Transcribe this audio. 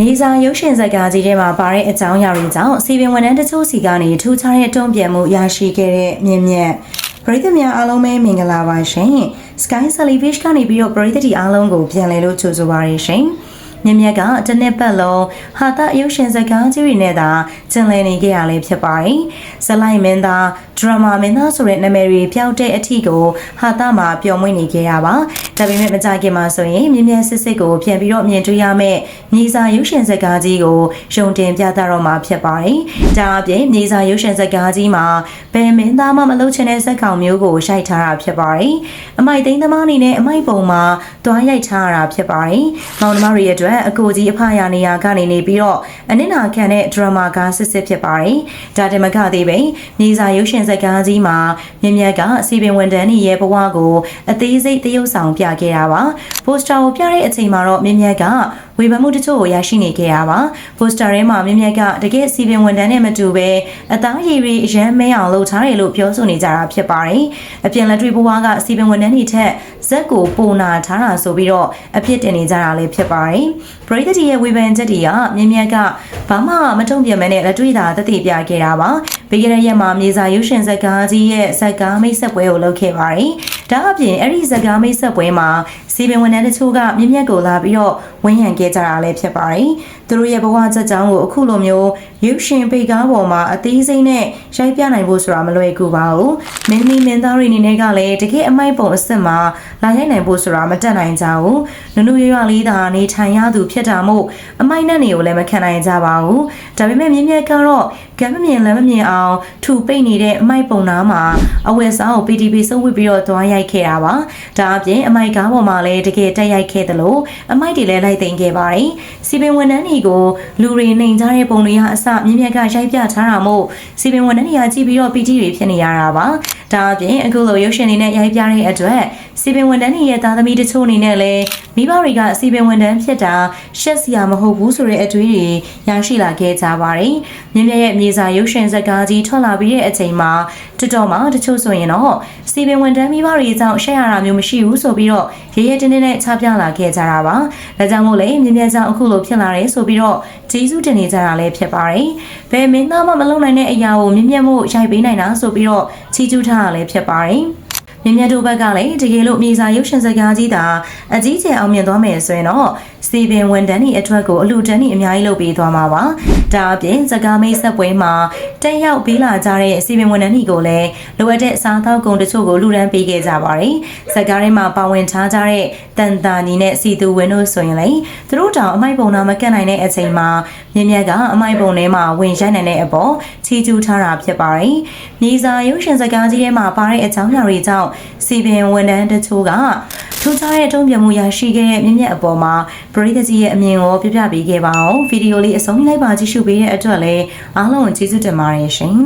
နေစာရုပ်ရှင်ဇာတ်ကားကြီးထဲမှာပါတဲ့အကြောင်းအရာတွေကြောင့်စီပင်ဝန်ထမ်းတချို့စီကနေထူးခြားတဲ့တုံ့ပြန်မှုရရှိခဲ့တဲ့မြင့်မြတ်ပရိသတ်များအားလုံးပဲမင်္ဂလာပါရှင် Sky Celebration ကနေပြီးတော့ပရိသတ်တီအားလုံးကိုပြန်လည်လို့ကြိုဆိုပါရရှင် မြင့်မြတ်ကတစ်နှစ်ပတ်လုံးဟာတာရုပ်ရှင်ဇာတ်ကားကြီးတွေနဲ့သာကျင်လည်နေခဲ့ရလဲဖြစ်ပါတယ်ဇလိုက်မင်းသားဒရမာမင်းသားဆိုတဲ့နာမည်တွေပျောက်တဲ့အထီကိုဟာတာမှာပျော်မွေ့နေခဲ့ရပါဒါပေမဲ့မကြခင်မှာဆိုရင်မြင့်မြတ်စစ်စစ်ကိုပြန်ပြီးတော့မြင်တွေ့ရမယ့်မြေစာရုပ်ရှင်ဇာတ်ကားကြီးကိုရုံတင်ပြသတော့မှာဖြစ်ပါတယ်ဒါအပြင်မြေစာရုပ်ရှင်ဇာတ်ကားကြီးမှာဘယ်မင်းသားမှမလုပ်ချင်တဲ့ဇာတ်ကောင်မျိုးကိုရိုက်ထားတာဖြစ်ပါတယ်အမိုက်သိန်းသမားအနေနဲ့အမိုက်ပုံမှာတွားရိုက်ထားတာဖြစ်ပါတယ်မောင်နှမတွေရဲ့အတွက်အကိုကြီးအဖရာနေရာကနေနေပြီးတော့အနစ်နာခံတဲ့ဒရမာကားစစ်စစ်ဖြစ်ပါတယ်ဒါတမကသေးပဲမြေစာရုပ်ရှင်ဇာတ်ကားကြီးမှာမြင့်မြတ်ကစီပင်ဝန်တန်းရဲ့ဘဝကိုအသေးစိတ်တရုပ်ဆောင်ပြခဲ့တာပါပိုစတာကိုပြတဲ့အချိန်မှာတော့မြင့်မြတ်ကဝေဖန်မှုတချို့ကိုရရှိနေခဲ့ရပါပိုစတာထဲမှာမြင့်မြတ်ကတကယ်စီပင်ဝန်တန်းနဲ့မတူပဲအသားရည်တွေအရန်မဲအောင်လုပ်ထားတယ်လို့ပြောဆိုနေကြတာဖြစ်ပါတယ်အပြင်လက်တွေ့ဘဝကစီပင်ဝန်တန်းတွေထက် ဇက်ကိုပုံနာထားတာဆိုပြီးတော့အဖြစ်တင်နေကြတာလည်းဖြစ်ပါတယ်ပရိသတ်ရဲ့ဝေဖန်ချက်တွေကမြင့်မြတ်ကဘာမှမတုံ့ပြန်မဲနဲ့လက်တွေ့သာသက်သေပြခဲ့တာပါပြီးခဲ့တဲ့ရက်မှာမြေစာရုပ်ရှင်ဇာတ်ကားကြီးရဲ့ဇာတ်ကားမိတ်ဆက်ပွဲကိုလုပ်ခဲ့ပါတယ်ဒါအပြင်အဲ့ဒီဇာတ်ကားမိတ်ဆက်ပွဲမှာစီပင်ဝန်ထမ်းတချို့ကမြင့်မြတ်ကိုလာပြီးတော့ဝန်းရံခဲ့ကြတာလည်းဖြစ်ပါတယ်သူတို့ရဲ့ဘဝချက်ကြောင်းကိုအခုလိုမျိုးရုပ်ရှင်ပိတ်ကားပေါ်မှာအသေးစိတ်နဲ့ရိုက်ပြနိုင်ဖို့ဆိုတာမလွယ်ကူပါဘူးမင်းသမီးမင်းသားတွေအနေနဲ့ကလည်းတကယ်အမိုက်ပုံအစ်စ်မှာလာရိုက်နိုင်ဖို့ဆိုတာမတက်နိုင်ကြဘူးနုနုရွရွလေးသာနေထိုင်ရသူဖြစ်တာမို့အမိုက်နဲ့နေကိုလည်းမခံနိုင်ကြပါဘူးဒါပေမဲ့မြင့်မြတ်ကတော့ကံမမြင်လည်းမမြင်အောင်ထူပိတ်နေတဲ့အမိုက်ပုံနာမှာအဝယ်စားကို PTP စုပ်ဝစ်ပြီးတော့သွားရိုက်ခဲ့တာပါဒါအပြင်အမိုက်ကားပေါ်မှာလည်းတကယ်တက်ရိုက်ခဲ့သလိုအမိုက်တွေလည်းလိုက်သိမ်းခဲ့ပါတယ်စီပင်ဝန်ထမ်းတွေကိုလူတွေနှိမ်ကြတဲ့ပုံတွေကအစမြင့်မြတ်ကရိုက်ပြထားတာမို့စီပင်ဝန်ထမ်းတွေကကြည့်ပြီးတော့ PT တွေဖြစ်နေရတာပါ ဒါအပြင်အခုလိုရုပ်ရှင်တွေနဲ့ရိုက်ပြတဲ့အတွက်စီပင်ဝန်ထမ်းတွေရဲ့သားသမီးတချို့အနေနဲ့လည်းမိဘတွေကစီပင်ဝန်ထမ်းဖြစ်တာရှက်စရာမဟုတ်ဘူးဆိုတဲ့အတွေးတွေရရှိလာခဲ့ကြပါတယ်မြင့်မြတ်ရဲ့မြေစာရုပ်ရှင်ဇာတ်ကားကြီးထွက်လာပြီးတဲ့အချိန်မှာတွတော်မှာတချို့ဆိုရင်တော့စီပင်ဝန်ထမ်းမိဘတွေကြောင့်ရှက်ရတာမျိုးမရှိဘူးဆိုပြီးတော့ရဲရဲတင်းတင်းနဲ့ချပြလာခဲ့ကြတာပါဒါကြောင့်မို့လေမြင့်မြတ်ကြောင့်အခုလိုဖြစ်လာတယ်ဆိုပြီးတော့ကျေးဇူးတင်နေကြတာလည်းဖြစ်ပါတယ်ဘယ်မင်းသားမှမလုပ်နိုင်တဲ့အရာကိုမြင့်မြတ်မှုရိုက်ပေးနိုင်တာဆိုပြီးတော့ချီးကျူးထားတာလည်းဖြစ်ပါတယ် မြင်မြတ်တို့ဘက်ကလည်းတကယ်လို့မြေစာရုပ်ရှင်စကားကြီးတာအကြီးကျယ်အောင်မြင်သွားမယ်ဆိုရင်တော့စီပင်ဝန်တန်းဤအထွတ်ကိုအလူတန်းဤအများကြီးလုပ်ပေးသွားမှာပါဒါအပြင်စကားမိတ်ဆက်ပွဲမှာတက်ရောက်ပေးလာကြတဲ့စီပင်ဝန်တန်းဤကိုလည်းလိုအပ်တဲ့စားသောက်ကုန်တချို့ကိုလူဒန်းပေးခဲ့ကြပါတယ်စကားထဲမှာပါဝင်ထားကြတဲ့တန်တာညီနဲ့စီသူဝင်းတို့ဆိုရင်လေသူတို့တောင်အမိုက်ပုံနာမကတ်နိုင်တဲ့အချိန်မှာမြင်မြတ်ကအမိုက်ပုံထဲမှာဝင်ရိုက်နိုင်တဲ့အပေါ်ချီးကျူးထားတာဖြစ်ပါတယ်မြေစာရုပ်ရှင်စကားကြီးထဲမှာပါတဲ့အကြောင်းအရာတွေကြောင့်စီပင်ဝန်တန်းတချို့ကထူးခြားတဲ့တုံ့ပြန်မှုရရှိခဲ့တဲ့မြင့်မြတ်အပေါ်မှာပရိသတ်ကြီးရဲ့အမြင်ကိုပြပြပေးခဲ့ပါအောင်ဗီဒီယိုလေးအဆုံးလိုက်ပါကြည့်ရှုပေးတဲ့အတွက်လည်းအားလုံးကိုကျေးဇူးတင်ပါတယ်ရှင်